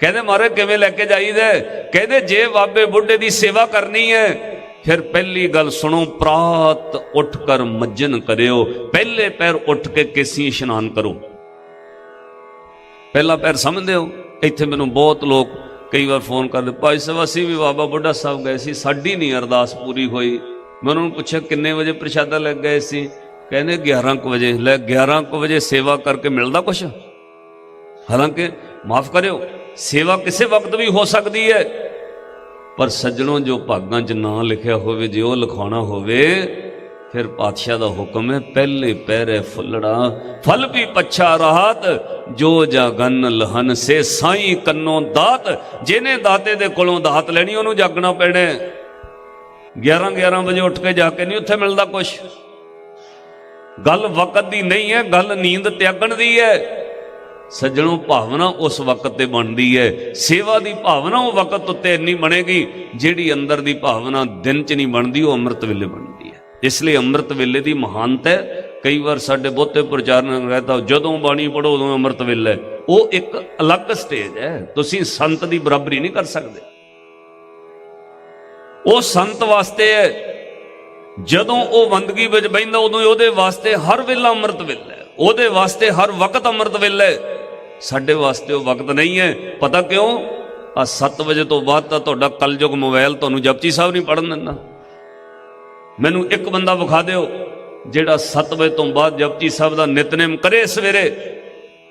ਕਹਿੰਦੇ, ਮਹਾਰਾਜ, ਕਿਵੇਂ ਲੈ ਕੇ ਜਾਈਦਾ ਕਹਿੰਦੇ, ਜੇ ਬਾਬੇ ਬੁੱਢੇ ਦੀ ਸੇਵਾ ਕਰਨੀ ਹੈ ਫਿਰ ਪਹਿਲੀ ਗੱਲ ਸੁਣੋ, ਪ੍ਰਾਤ ਉੱਠ ਕਰ ਮੱਜਨ ਕਰਿਓ। ਪਹਿਲੇ ਪੈਰ ਉੱਠ ਕੇ ਕੇਸੀ ਇਸ਼ਨਾਨ ਕਰੋ। ਪਹਿਲਾ ਪੈਰ ਸਮਝਦੇ ਹੋ? ਇੱਥੇ ਮੈਨੂੰ ਬਹੁਤ ਲੋਕ ਕਈ ਵਾਰ ਫੋਨ ਕਰਦੇ ਭਾਈ ਸਾਹਿਬ, ਅਸੀਂ ਵੀ ਬਾਬਾ ਬੁੱਢਾ ਸਾਹਿਬ ਗਏ ਸੀ, ਸਾਡੀ ਨਹੀਂ ਅਰਦਾਸ ਪੂਰੀ ਹੋਈ। ਮੈਂ ਉਹਨਾਂ ਨੂੰ ਪੁੱਛਿਆ, ਕਿੰਨੇ ਵਜੇ ਪ੍ਰਸ਼ਾਦਾ ਲੱਗ ਗਏ ਸੀ? ਕਹਿੰਦੇ 11 ਕੁ ਵਜੇ। ਲੈ 11 ਕੁ ਵਜੇ ਸੇਵਾ ਕਰਕੇ ਮਿਲਦਾ ਕੁਛ? ਹਾਲਾਂਕਿ, ਮਾਫ ਕਰਿਓ, ਸੇਵਾ ਕਿਸੇ ਵਕਤ ਵੀ ਹੋ ਸਕਦੀ ਹੈ। ਪਰ ਸੱਜਣੋਂ, ਜੋ ਭਾਗਾਂ 'ਚ ਨਾਂ ਲਿਖਿਆ ਹੋਵੇ, ਜੇ ਉਹ ਲਿਖਾਉਣਾ ਹੋਵੇ, ਫਿਰ ਪਾਤਸ਼ਾਹ ਦਾ ਹੁਕਮ ਹੈ, ਪਹਿਲੇ ਪਹਿਰੇ ਫੁੱਲੜਾ, ਫਲ ਵੀ ਪੱਛਾ ਰਾਹਤ ਜੋ ਜਾਗਨ ਲਹਨ ਸੇ ਸਾਈ ਕੰਨੋਂ ਦਾਤ, ਜਿਹਨੇ ਦਾਤੇ ਦੇ ਕੋਲੋਂ ਦਾਤ ਲੈਣੀ, ਉਹਨੂੰ ਜਾਗਣਾ ਪੈਣਾ 11 11 ਵਜੇ ਉੱਠ ਕੇ ਜਾ ਕੇ ਨਹੀਂ ਉੱਥੇ ਮਿਲਦਾ ਕੁਛ। ਗੱਲ ਵਕਤ ਦੀ ਨਹੀਂ ਹੈ, ਗੱਲ ਨੀਂਦ ਤਿਆਗਣ ਦੀ ਹੈ। ਸੱਜਣੋਂ, ਭਾਵਨਾ ਉਸ ਵਕਤ ਤੇ ਬਣਦੀ ਹੈ ਸੇਵਾ ਦੀ ਭਾਵਨਾ ਉਹ ਵਕਤ ਉੱਤੇ ਇੰਨੀ ਬਣੇਗੀ, ਜਿਹੜੀ ਅੰਦਰ ਦੀ ਭਾਵਨਾ ਦਿਨ 'ਚ ਨਹੀਂ ਬਣਦੀ, ਉਹ ਅੰਮ੍ਰਿਤ ਵੇਲੇ ਬਣਦੀ ਹੈ ਇਸ ਲਈ ਅੰਮ੍ਰਿਤ ਵੇਲੇ ਦੀ ਮਹਾਨਤਾ ਹੈ ਕਈ ਵਾਰ ਸਾਡੇ ਬਹੁਤੇ ਪ੍ਰਚਾਰਨ ਰਹਤਾ ਜਦੋਂ ਬਾਣੀ ਪੜੋ ਉਦੋਂ ਅੰਮ੍ਰਿਤ ਵੇਲੇ। ਉਹ ਇੱਕ ਅਲੱਗ ਸਟੇਜ ਹੈ ਤੁਸੀਂ ਸੰਤ ਦੀ ਬਰਾਬਰੀ ਨਹੀਂ ਕਰ ਸਕਦੇ। ਉਹ ਸੰਤ ਵਾਸਤੇ ਹੈ ਜਦੋਂ ਉਹ ਬੰਦਗੀ ਵਿੱਚ ਬੈਂਦਾ ਉਦੋਂ ਉਹਦੇ ਵਾਸਤੇ ਹਰ ਵੇਲਾ ਅੰਮ੍ਰਿਤ ਵੇਲਾ। ਉਹਦੇ ਵਾਸਤੇ ਹਰ ਵਕਤ ਅੰਮ੍ਰਿਤ ਵੇਲਾ। ਹੈ ਸਾਡੇ ਵਾਸਤੇ ਉਹ ਵਕਤ ਨਹੀਂ ਹੈ। ਪਤਾ ਕਿਉਂ? ਆ 7 ਵਜੇ ਤੋਂ ਬਾਅਦ ਤਾਂ ਤੁਹਾਡਾ ਕਲਯੁਗ ਮੋਬਾਈਲ ਤੁਹਾਨੂੰ ਜਪਜੀ ਸਾਹਿਬ ਨਹੀਂ ਪੜਨ ਦਿੰਦਾ। ਮੈਨੂੰ ਇੱਕ ਬੰਦਾ ਵਿਖਾ ਦਿਓ, ਜਿਹੜਾ 7 ਵਜੇ ਤੋਂ ਬਾਅਦ ਜਪਜੀ ਸਾਹਿਬ ਦਾ ਨਿਤਨੇਮ ਕਰੇ ਸਵੇਰੇ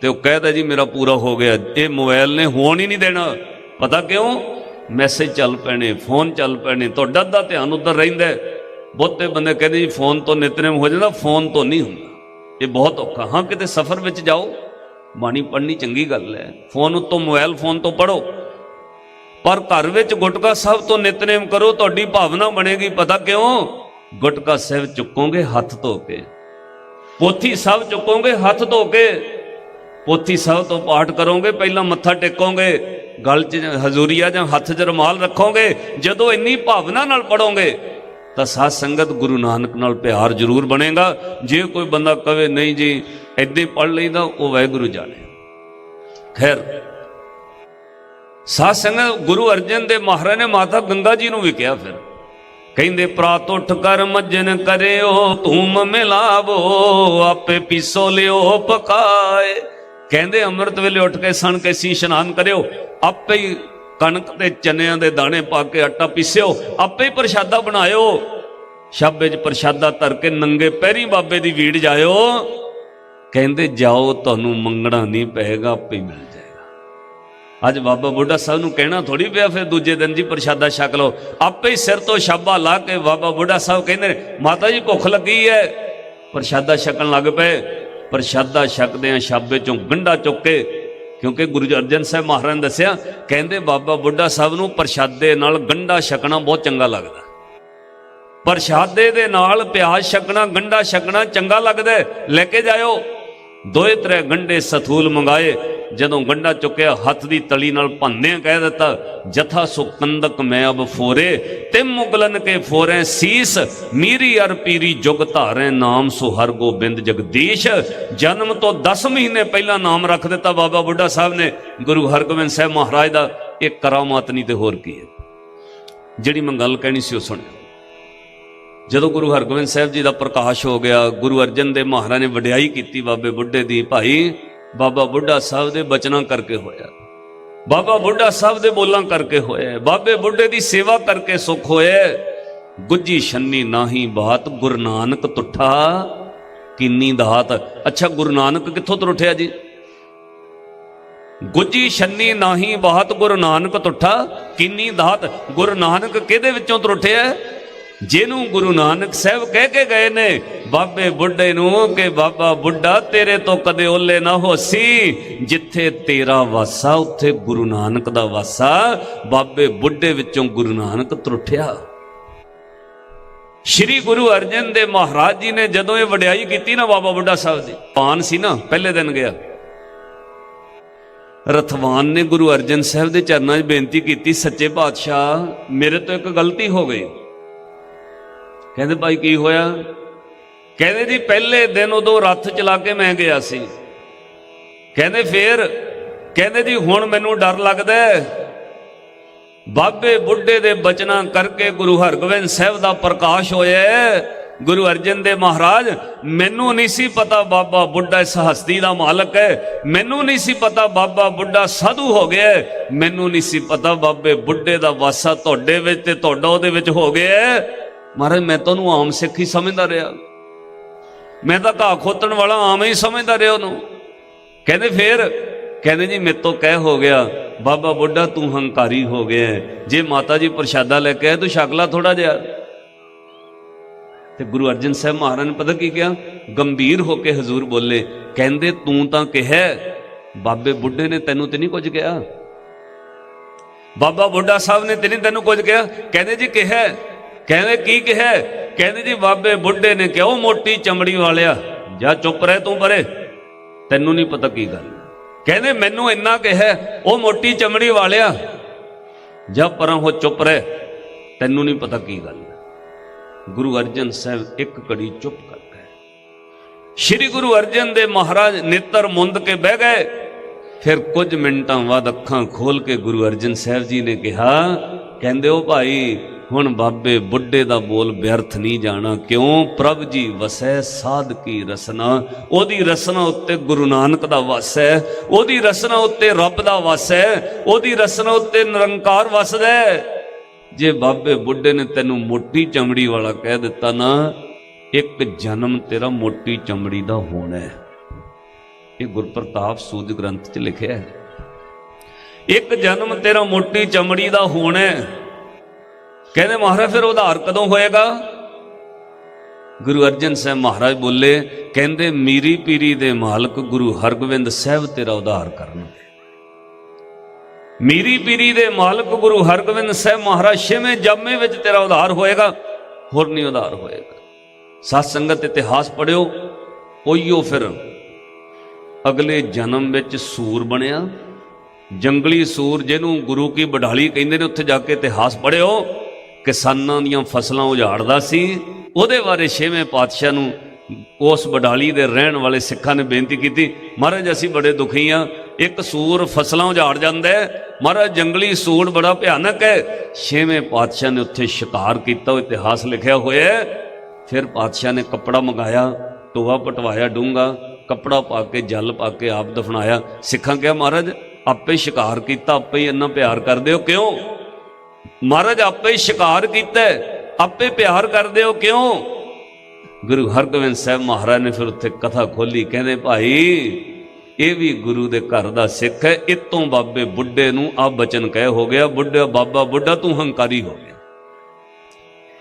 ਤੇ ਉਹ ਕਹਿੰਦਾ ਜੀ, ਮੇਰਾ ਪੂਰਾ ਹੋ ਗਿਆ। ਇਹ ਮੋਬਾਈਲ ਨੇ ਹੋਣ ਹੀ ਨਹੀਂ ਦੇਣਾ। ਪਤਾ ਕਿਉਂ? ਮੈਸੇਜ ਚੱਲ ਪੈਣੇ, ਫੋਨ ਚੱਲ ਪੈਣੇ, ਤੁਹਾਡਾ ਦਾ ਧਿਆਨ ਉੱਧਰ ਰਹਿੰਦਾ ਬਹੁਤੇ ਬੰਦੇ ਕਹਿੰਦੇ ਜੀ, ਫੋਨ ਤੋਂ ਨਿਤਨੇਮ ਹੋ ਜਾਂਦਾ, ਫੋਨ ਤੋਂ ਨਹੀਂ ਹੁੰਦਾ। ਇਹ ਬਹੁਤ ਔਖਾ। ਹਾਂ, ਕਿਤੇ ਸਫ਼ਰ ਵਿੱਚ ਜਾਓ। ਬਾਣੀ ਪੜ੍ਹਨੀ ਚੰਗੀ ਗੱਲ ਹੈ। ਫੋਨ ਉੱਤੋਂ ਮੋਬਾਈਲ, ਫੋਨ ਤੋਂ ਪੜੋ ਪਰ ਘਰ ਵਿੱਚ ਗੁਟਕਾ ਸਾਹਿਬ ਤੋਂ ਨਿਤਨੇਮ ਕਰੋ, ਤੁਹਾਡੀ ਭਾਵਨਾ ਬਣੇਗੀ। ਪਤਾ ਕਿਉਂ? ਗੁਟਕਾ ਸਾਹਿਬ ਚੁੱਕੋਗੇ, ਹੱਥ ਧੋ ਕੇ। ਪੋਥੀ ਸਾਹਿਬ ਚੁੱਕੋਗੇ, ਹੱਥ ਧੋ ਕੇ। ਪੋਥੀ ਸਾਹਿਬ ਤੋਂ ਪਾਠ ਕਰੋਗੇ, ਪਹਿਲਾਂ ਮੱਥਾ ਟੇਕੋਗੇ। ਗਲ 'ਚ ਹਜ਼ੂਰੀਆ ਜਾਂ ਹੱਥ 'ਚ ਰੁਮਾਲ ਰੱਖੋਗੇ। ਜਦੋਂ ਇੰਨੀ ਭਾਵਨਾ ਨਾਲ ਪੜੋਗੇ ਤਾਂ ਸਾਧ ਸੰਗਤ ਗੁਰੂ ਨਾਨਕ ਨਾਲ ਪਿਆਰ ਜ਼ਰੂਰ ਬਣੇਗਾ। ਜੇ ਕੋਈ ਬੰਦਾ ਕਵੇ, ਨਹੀਂ ਜੀ ਐਦਾਂ ਪੜ ਲਈਦਾ, ਉਹ ਵਾਹਿਗੁਰੂ ਜਾਣੇ। ਖੈਰ, ਸਾਧ ਸੰਗਤ ਗੁਰੂ ਅਰਜਨ ਦੇ ਮਹਾਰਾਜ ਨੇ ਮਾਤਾ ਗੰਗਾ ਜੀ ਨੂੰ ਵੀ ਕਿਹਾ ਫਿਰ। ਕਹਿੰਦੇ, ਪ੍ਰਾਤ ਉੱਠ ਕਰ ਮੱਜਨ ਕਰਿਓ, ਧੂਮ ਮਿਲਾਵੋ, ਆਪੇ ਪੀਸੋ ਲਿਓ ਪਕਾਏ। ਕਹਿੰਦੇ, ਅੰਮ੍ਰਿਤ ਵੇਲੇ ਉੱਠ ਕੇ ਸਣ ਕੇ ਸੀ ਇਸ਼ਨਾਨ ਕਰਿਓ, ਆਪੇ ਹੀ ਕਣਕ ਤੇ ਚਨਿਆਂ ਦੇ ਦਾਣੇ ਪਾ ਕੇ ਆਟਾ ਪੀਸਿਓ, ਆਪੇ ਹੀ ਪ੍ਰਸ਼ਾਦਾ ਬਣਾਇਓ। ਸ਼ਾਬੇ 'ਚ ਪ੍ਰਸ਼ਾਦਾ ਧਰ ਕੇ ਨੰਗੇ ਪੈਰੀ ਬਾਬੇ ਦੀ ਵੀੜ ਜਾਇਓ। ਕਹਿੰਦੇ, ਜਾਓ, ਤੁਹਾਨੂੰ ਮੰਗਣਾ ਨਹੀਂ ਪਏਗਾ, ਆਪੇ ਮਿਲ ਜਾਏਗਾ। ਅੱਜ ਬਾਬਾ ਬੁੱਢਾ ਸਾਹਿਬ ਨੂੰ ਕਹਿਣਾ ਥੋੜੀ ਪਿਆ, ਫਿਰ ਦੂਜੇ ਦਿਨ ਜੀ ਪ੍ਰਸ਼ਾਦਾ ਛਕ ਲਓ। ਆਪੇ ਹੀ ਸਿਰ ਤੋਂ ਛਾਬਾ ਲਾ ਕੇ ਬਾਬਾ ਬੁੱਢਾ ਸਾਹਿਬ ਕਹਿੰਦੇ ਮਾਤਾ ਜੀ, ਭੁੱਖ ਲੱਗੀ ਹੈ। ਪ੍ਰਸ਼ਾਦਾ ਛਕਣ ਲੱਗ ਪਏ। ਪ੍ਰਸ਼ਾਦਾ ਛਕਦੇ ਆ ਛਾਬੇ ਚੋਂ ਗੰਢਾ ਚੁੱਕ ਕੇ ਕਿਉਂਕਿ ਗੁਰੂ ਅਰਜਨ ਸਾਹਿਬ ਮਹਾਰਾਜ ਨੇ ਦੱਸਿਆ, ਕਹਿੰਦੇ ਬਾਬਾ ਬੁੱਢਾ ਸਾਹਿਬ ਨੂੰ ਪ੍ਰਸ਼ਾਦੇ ਨਾਲ ਗੰਢਾ ਛਕਣਾ ਬਹੁਤ ਚੰਗਾ ਲੱਗਦਾ। ਪ੍ਰਸ਼ਾਦੇ ਦੇ ਨਾਲ ਪਿਆਜ਼ ਛਕਣਾ, ਗੰਢਾ ਛਕਣਾ ਚੰਗਾ ਲੱਗਦਾ ਲੈ ਕੇ ਜਾਇਓ। ਦੋਏ ਤਰੇ ਗੰਢੇ ਸਥੂਲ ਮੰਗਾਏ। ਜਦੋਂ ਗੰਢਾ ਚੁੱਕਿਆ, ਹੱਥ ਦੀ ਤਲੀ ਨਾਲ ਭੰਨੇ ਕਹਿ ਦਿੱਤਾ, ਜਥਾ ਸੁ ਕੰਦਕ ਮੈਂ ਅਬ ਫੋਰੇ ਤੇ ਮੁਗਲਨ ਕੇ ਫੋਰੇ ਸੀਸ, ਮੀਰੀ ਅਰ ਪੀਰੀ ਜੁਗ ਧਾਰੇ ਨਾਮ ਸੁ ਹਰ ਗੋਬਿੰਦ ਜਗਦੀਸ਼। ਜਨਮ ਤੋਂ 10 ਮਹੀਨੇ ਪਹਿਲਾਂ ਨਾਮ ਰੱਖ ਦਿੱਤਾ ਬਾਬਾ ਬੁੱਢਾ ਸਾਹਿਬ ਨੇ। ਗੁਰੂ ਹਰਗੋਬਿੰਦ ਸਾਹਿਬ ਮਹਾਰਾਜ ਦਾ ਇਹ ਕਰਾਮਾਤ ਨਹੀਂ ਤੇ ਹੋਰ ਕੀ ਹੈ। ਜਿਹੜੀ ਮੈਂ ਗੱਲ ਕਹਿਣੀ ਸੀ ਉਹ ਸੁਣਿਓ ਜਦੋਂ ਗੁਰੂ ਹਰਗੋਬਿੰਦ ਸਾਹਿਬ ਜੀ ਦਾ ਪ੍ਰਕਾਸ਼ ਹੋ ਗਿਆ, ਗੁਰੂ ਅਰਜਨ ਦੇਵ ਮਹਾਰਾਜ ਨੇ ਵਡਿਆਈ ਕੀਤੀ ਬਾਬੇ ਬੁੱਢੇ ਦੀ, ਭਾਈ ਬਾਬਾ ਬੁੱਢਾ ਸਾਹਿਬ ਦੇ ਬਚਨਾਂ ਕਰਕੇ ਹੋਇਆ। ਬਾਬਾ ਬੁੱਢਾ ਸਾਹਿਬ ਦੇ ਬੋਲਾਂ ਕਰਕੇ ਹੋਇਆ। ਬਾਬੇ ਬੁੱਢੇ ਦੀ ਸੇਵਾ ਕਰਕੇ ਸੁਖ ਹੋਇਆ। ਗੁੱਜੀ ਛੰਨੀ ਨਾਹੀ ਬਾਤ ਗੁਰੂ ਨਾਨਕ ਤੁਠਾ। ਕਿੰਨੀ ਦਾਤ ਅੱਛਾ, ਗੁਰੂ ਨਾਨਕ ਕਿੱਥੋਂ ਤੋਂ ਜੀ? ਗੁੱਜੀ ਛੰਨੀ ਨਾਹੀ ਬਾਤ ਗੁਰੂ ਨਾਨਕ ਤੁਠਾ। ਕਿੰਨੀ ਦਾਤ ਗੁਰੂ ਨਾਨਕ ਕਿਹਦੇ ਵਿੱਚੋਂ ਤਰੁੱਠਿਆ ਜਿਹਨੂੰ ਗੁਰੂ ਨਾਨਕ ਸਾਹਿਬ ਕਹਿ ਕੇ ਗਏ ਨੇ, ਬਾਬੇ ਬੁੱਢੇ ਨੂੰ ਕਿ ਬਾਬਾ ਬੁੱਢਾ ਤੇਰੇ ਤੋਂ ਕਦੇ ਓਲੇ ਨਾ ਹੋਸੀ, ਜਿੱਥੇ ਤੇਰਾ ਵਾਸਾ, ਉੱਥੇ ਗੁਰੂ ਨਾਨਕ ਦਾ ਵਾਸਾ, ਬਾਬੇ ਬੁੱਢੇ ਵਿੱਚੋਂ ਗੁਰੂ ਨਾਨਕ ਤਰੁੱਠਿਆ। ਸ਼੍ਰੀ ਗੁਰੂ ਅਰਜਨ ਦੇ ਮਹਾਰਾਜ ਜੀ ਨੇ ਜਦੋਂ ਇਹ ਵਡਿਆਈ ਕੀਤੀ ਨਾ ਬਾਬਾ ਬੁੱਢਾ ਸਾਹਿਬ ਦੀ ਪਾਨ ਸੀ ਨਾ, ਪਹਿਲੇ ਦਿਨ ਗਿਆ। ਰਥਵਾਨ ਨੇ ਗੁਰੂ ਅਰਜਨ ਸਾਹਿਬ ਦੇ ਚਰਨਾਂ 'ਚ ਬੇਨਤੀ ਕੀਤੀ, ਸੱਚੇ ਪਾਤਸ਼ਾਹ, ਮੇਰੇ ਤੋਂ ਇੱਕ ਗਲਤੀ ਹੋ ਗਈ। ਕਹਿੰਦੇ ਭਾਈ ਕੀ ਹੋਇਆ? ਕਹਿੰਦੇ ਜੀ ਪਹਿਲੇ ਦਿਨ ਉਦੋਂ ਰੱਥ ਚਲਾ ਕੇ ਮੈਂ ਗਿਆ ਸੀ। ਕਹਿੰਦੇ ਫੇਰ, ਕਹਿੰਦੇ ਜੀ ਹੁਣ ਮੈਨੂੰ ਡਰ ਲੱਗਦਾ ਬਾਬੇ ਬੁੱਢੇ ਦੇ ਬਚਨਾਂ ਕਰਕੇ ਗੁਰੂ ਹਰਗੋਬਿੰਦ ਸਾਹਿਬ ਦਾ ਪ੍ਰਕਾਸ਼ ਹੋਇਆ ਹੈ। ਗੁਰੂ ਅਰਜਨ ਦੇਵ ਮਹਾਰਾਜ, ਮੈਨੂੰ ਨਹੀਂ ਸੀ ਪਤਾ ਬਾਬਾ ਬੁੱਢਾ ਇਸ ਹਸਤੀ ਦਾ ਮਾਲਕ ਹੈ। ਮੈਨੂੰ ਨਹੀਂ ਸੀ ਪਤਾ ਬਾਬਾ ਬੁੱਢਾ ਸਾਧੂ ਹੋ ਗਿਆ ਮੈਨੂੰ ਨਹੀਂ ਸੀ ਪਤਾ ਬਾਬੇ ਬੁੱਢੇ ਦਾ ਵਾਸਾ ਤੁਹਾਡੇ ਵਿੱਚ ਤੇ ਤੁਹਾਡਾ ਉਹਦੇ ਵਿੱਚ ਹੋ ਗਿਆ ਮਹਾਰਾਜ, ਮੈਂ ਤੁਹਾਨੂੰ ਆਮ ਸਿੱਖ ਹੀ ਸਮਝਦਾ ਰਿਹਾ। ਮੈਂ ਤਾਂ ਘਾਹ ਖੋਤਣ ਵਾਲਾ ਆਮ ਹੀ ਸਮਝਦਾ ਰਿਹਾ ਉਹਨੂੰ। ਕਹਿੰਦੇ ਫੇਰ, ਕਹਿੰਦੇ ਜੀ, ਮੇਰੇ ਤੋਂ ਕਹਿ ਹੋ ਗਿਆ, ਬਾਬਾ ਬੁੱਢਾ ਤੂੰ ਹੰਕਾਰੀ ਹੋ ਗਿਆ ਜੇ ਮਾਤਾ ਜੀ ਪ੍ਰਸ਼ਾਦਾ ਲੈ ਕੇ ਆਏ ਤੂੰ ਸ਼ਕਲਾ ਥੋੜਾ ਜਿਹਾ। ਤੇ ਗੁਰੂ ਅਰਜਨ ਸਾਹਿਬ ਮਹਾਰਾਜ ਨੇ ਪਤਾ ਕੀ ਕਿਹਾ? ਗੰਭੀਰ ਹੋ ਕੇ ਹਜ਼ੂਰ ਬੋਲੇ, ਕਹਿੰਦੇ ਤੂੰ ਤਾਂ ਕਿਹਾ ਬਾਬੇ ਬੁੱਢੇ ਨੇ ਤੈਨੂੰ ਤੇ ਨਹੀਂ ਕੁਝ ਕਿਹਾ। ਬਾਬਾ ਬੁੱਢਾ ਸਾਹਿਬ ਨੇ ਤੇ ਨਹੀਂ ਤੈਨੂੰ ਕੁਝ ਕਿਹਾ। ਕਹਿੰਦੇ ਜੀ ਕਿਹਾ ਕਹਿੰਦੇ ਕੀ ਕਿਹਾ? ਕਹਿੰਦੇ ਜੀ ਬਾਬੇ ਬੁੱਢੇ ਨੇ ਕਿਹਾ, ਉਹ ਮੋਟੀ ਚਮੜੀ ਵਾਲਿਆ, ਜਾ ਚੁੱਪ ਰਹਿ ਤੂੰ ਪਰੇ। ਤੈਨੂੰ ਨਹੀਂ ਪਤਾ ਕੀ ਗੱਲ। ਕਹਿੰਦੇ ਮੈਨੂੰ ਇੰਨਾ ਕਿਹਾ, ਉਹ ਮੋਟੀ ਚਮੜੀ ਵਾਲਿਆ, ਜਾ ਪਰਾਂ ਹੋ ਚੁੱਪ ਰਹਿ। ਤੈਨੂੰ ਨਹੀਂ ਪਤਾ ਕੀ ਗੱਲ। ਗੁਰੂ ਅਰਜਨ ਸਾਹਿਬ ਇੱਕ ਕੜੀ ਚੁੱਪ ਕਰ ਗਏ। ਸ਼੍ਰੀ ਗੁਰੂ ਅਰਜਨ ਦੇ ਮਹਾਰਾਜ ਨੇਤਰ ਮੁੰਦ ਕੇ ਬਹਿ ਗਏ। ਫਿਰ ਕੁਝ ਮਿੰਟਾਂ ਬਾਅਦ ਅੱਖਾਂ ਖੋਲ ਕੇ ਗੁਰੂ ਅਰਜਨ ਸਾਹਿਬ ਜੀ ਨੇ ਕਿਹਾ, ਕਹਿੰਦੇ ਉਹ ਭਾਈ ਹੁਣ ਬਾਬੇ ਬੁੱਢੇ ਦਾ ਬੋਲ ਵਿਅਰਥ ਨਹੀਂ ਜਾਣਾ। ਕਿਉਂ? ਪ੍ਰਭ ਜੀ ਵਸੈ ਸਾਧ ਕੀ ਰਸਨਾ। ਉਹਦੀ ਰਸਨਾ ਉੱਤੇ ਗੁਰੂ ਨਾਨਕ ਦਾ ਵਸ ਹੈ। ਉਹਦੀ ਰਸਨਾ ਉੱਤੇ ਰੱਬ ਦਾ ਵਸ ਹੈ। ਉਹਦੀ ਰਸਨਾ ਉੱਤੇ ਨਿਰੰਕਾਰ ਵਸਦਾ ਜੇ ਬਾਬੇ ਬੁੱਢੇ ਨੇ ਤੈਨੂੰ ਮੋਟੀ ਚਮੜੀ ਵਾਲਾ ਕਹਿ ਦਿੱਤਾ ਨਾ, ਇੱਕ ਜਨਮ ਤੇਰਾ ਮੋਟੀ ਚਮੜੀ ਦਾ ਹੋਣਾ ਹੈ। ਇਹ ਗੁਰਪ੍ਰਤਾਪ ਸੂਦ ਗ੍ਰੰਥ 'ਚ ਲਿਖਿਆ ਹੈ। ਇੱਕ ਜਨਮ ਤੇਰਾ ਮੋਟੀ ਚਮੜੀ ਦਾ ਹੋਣਾ ਹੈ। ਕਹਿੰਦੇ ਮਹਾਰਾਜ, ਫਿਰ ਉਧਾਰ ਕਦੋਂ ਹੋਏਗਾ? ਗੁਰੂ ਅਰਜਨ ਸਾਹਿਬ ਮਹਾਰਾਜ ਬੋਲੇ, ਕਹਿੰਦੇ ਮੀਰੀ ਪੀਰੀ ਦੇ ਮਾਲਕ ਗੁਰੂ ਹਰਗੋਬਿੰਦ ਸਾਹਿਬ ਤੇਰਾ ਉਧਾਰ ਕਰਨ। ਮੀਰੀ ਪੀਰੀ ਦੇ ਮਾਲਕ ਗੁਰੂ ਹਰਗੋਬਿੰਦ ਸਾਹਿਬ ਮਹਾਰਾਜ, ਛੇਵੇਂ ਜਾਮੇ ਵਿੱਚ ਤੇਰਾ ਉਧਾਰ ਹੋਏਗਾ। ਹੋਰ ਨਹੀਂ ਉਧਾਰ ਹੋਏਗਾ। ਸਤ ਸੰਗਤ ਇਤਿਹਾਸ ਪੜਿਓ ਉਈਓ ਫਿਰ। ਅਗਲੇ ਜਨਮ ਵਿੱਚ ਸੂਰ ਬਣਿਆ। ਜੰਗਲੀ ਸੂਰ ਜਿਹਨੂੰ ਗੁਰੂ ਕੀ ਬਡਾਲੀ ਕਹਿੰਦੇ ਨੇ, ਉੱਥੇ ਜਾ ਕੇ ਇਤਿਹਾਸ ਪੜਿਓ ਕਿਸਾਨਾਂ ਦੀਆਂ ਫਸਲਾਂ ਉਜਾੜਦਾ ਸੀ। ਉਹਦੇ ਬਾਰੇ ਛੇਵੇਂ ਪਾਤਸ਼ਾਹ ਨੂੰ ਉਸ ਬਡਾਲੀ ਦੇ ਰਹਿਣ ਵਾਲੇ ਸਿੱਖਾਂ ਨੇ ਬੇਨਤੀ ਕੀਤੀ, ਮਹਾਰਾਜ, ਅਸੀਂ ਬੜੇ ਦੁਖੀ ਆ। ਇੱਕ ਸੂਰ ਫਸਲਾਂ ਉਜਾੜ ਜਾਂਦਾ ਹੈ। ਮਹਾਰਾਜ, ਜੰਗਲੀ ਸੂਰ ਬੜਾ ਭਿਆਨਕ ਹੈ। ਛੇਵੇਂ ਪਾਤਸ਼ਾਹ ਨੇ ਉੱਥੇ ਸ਼ਿਕਾਰ ਕੀਤਾ, ਉਹ ਇਤਿਹਾਸ ਲਿਖਿਆ ਹੋਇਆ ਹੈ। ਫਿਰ ਪਾਤਸ਼ਾਹ ਨੇ ਕੱਪੜਾ ਮੰਗਾਇਆ ਟੋਆ ਪਟਵਾਇਆ ਡੂੰਗਾ ਕੱਪੜਾ ਪਾ ਕੇ, ਜਲ ਪਾ ਕੇ ਆਪ ਦਫਨਾਇਆ। ਸਿੱਖਾਂ ਕਿਹਾ, ਮਹਾਰਾਜ, ਆਪੇ ਸ਼ਿਕਾਰ ਕੀਤਾ, ਆਪੇ ਹੀ ਇੰਨਾ ਪਿਆਰ ਕਰਦੇ ਹੋ, ਕਿਉਂ? ਮਹਾਰਾਜ ਆਪੇ ਸ਼ਿਕਾਰ ਕੀਤਾ ਆਪੇ ਪਿਆਰ ਕਰਦੇ ਹੋ ਕਿਉਂ? ਗੁਰੂ ਹਰਗੋਬਿੰਦ ਸਾਹਿਬ ਮਹਾਰਾਜ ਨੇ ਫਿਰ ਉੱਥੇ ਕਥਾ ਖੋਲੀ, ਕਹਿੰਦੇ ਭਾਈ, ਇਹ ਵੀ ਗੁਰੂ ਦੇ ਘਰ ਦਾ ਸਿੱਖ ਹੈ ਇਤੋਂ ਬਾਬੇ ਬੁੱਢੇ ਨੂੰ ਆ ਬਚਨ ਕਹਿ ਹੋ ਗਿਆ ਬੁੱਢਾ ਬਾਬਾ ਬੁੱਢਾ ਤੂੰ ਹੰਕਾਰੀ ਹੋ ਗਿਆ।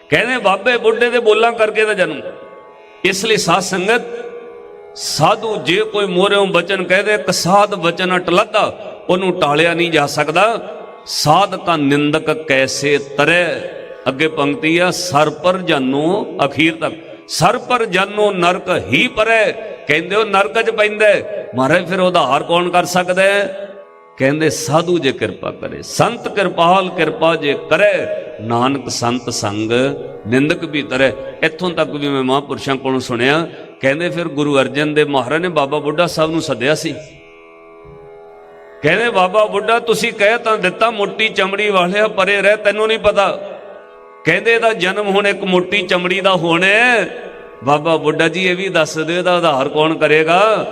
ਕਹਿੰਦੇ ਬਾਬੇ ਬੁੱਢੇ ਦੇ ਬੋਲਾਂ ਕਰਕੇ ਦਾ ਜਨਮ। ਇਸ ਲਈ ਸਾਧ ਸੰਗਤ, ਸਾਧੂ ਜੇ ਕੋਈ ਮੋਰਿਓਂ ਬਚਨ ਕਹਦੇ ਕਸਾਦ ਸਾਧ ਬਚਨ ਅਟਲਦਾ, ਉਹਨੂੰ ਟਾਲਿਆ ਨਹੀਂ ਜਾ ਸਕਦਾ। ਸਾਧ ਕਾ ਨਿੰਦਕ ਕੈਸੇ ਤਰੈ? ਅੱਗੇ ਪੰਕਤੀ ਆ, ਸਰ ਪਰ ਜਾਨੋ ਅਖੀਰ ਤੱਕ। ਸਰ ਪਰ ਜਾਨੋ ਨਰਕ ਹੀ ਪਰੇ। ਕਹਿੰਦੇ ਉਹ ਨਰਕ ਚ ਪੈਂਦਾ ਹੈ। ਮਹਾਰਾਜ, ਫਿਰ ਉਧਾਰ ਕੌਣ ਕਰ ਸਕਦਾ ਹੈ? ਕਹਿੰਦੇ ਸਾਧੂ ਜੇ ਕਿਰਪਾ ਕਰੇ, ਸੰਤ ਕਿਰਪਾਲ ਕਿਰਪਾ ਜੇ ਕਰੇ, ਨਾਨਕ ਸੰਤ ਸੰਗ ਨਿੰਦਕ ਵੀ ਤਰੇ। ਇੱਥੋਂ ਤੱਕ ਵੀ ਮੈਂ ਮਹਾਂਪੁਰਸ਼ਾਂ ਕੋਲੋਂ ਸੁਣਿਆ, ਕਹਿੰਦੇ ਫਿਰ ਗੁਰੂ ਅਰਜਨ ਦੇਵ ਮਹਾਰਾਜ ਨੇ ਬਾਬਾ ਬੁੱਢਾ ਸਾਹਿਬ ਨੂੰ ਸੱਦਿਆ ਸੀ। ਕਹਿੰਦੇ, ਬਾਬਾ ਬੁੱਢਾ, ਤੁਸੀਂ ਕਹਿ ਤਾਂ ਦਿੱਤਾ, ਮੋਟੀ ਚਮੜੀ ਵਾਲਿਆ ਪਰੇ ਰਹਿ, ਤੈਨੂੰ ਨਹੀਂ ਪਤਾ। ਕਹਿੰਦੇ, ਇਹਦਾ ਜਨਮ ਹੁਣ ਇੱਕ ਮੋਟੀ ਚਮੜੀ ਦਾ ਹੋਣਾ ਹੈ। ਬਾਬਾ ਬੁੱਢਾ ਜੀ, ਇਹ ਵੀ ਦੱਸ ਦਿਓ, ਇਹਦਾ ਆਧਾਰ ਕੌਣ ਕਰੇਗਾ?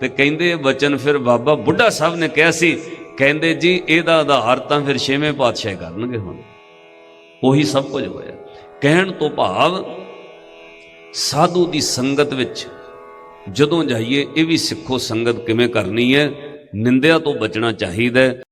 ਤੇ ਕਹਿੰਦੇ, ਬਚਨ ਫਿਰ ਬਾਬਾ ਬੁੱਢਾ ਸਾਹਿਬ ਨੇ ਕਿਹਾ ਸੀ। ਕਹਿੰਦੇ, ਜੀ, ਇਹਦਾ ਆਧਾਰ ਤਾਂ ਫਿਰ ਛੇਵੇਂ ਪਾਤਸ਼ਾਹ ਕਰਨਗੇ ਹੁਣ। ਉਹੀ ਸਭ ਕੁਝ ਹੋਇਆ। ਕਹਿਣ ਤੋਂ ਭਾਵ, ਸਾਧੂ ਦੀ ਸੰਗਤ ਵਿੱਚ ਜਦੋਂ ਜਾਈਏ, ਇਹ ਵੀ ਸਿੱਖੋ ਸੰਗਤ ਕਿਵੇਂ ਕਰਨੀ ਹੈ। ਨਿੰਦਿਆ ਤੋਂ ਬਚਣਾ ਚਾਹੀਦਾ ਹੈ।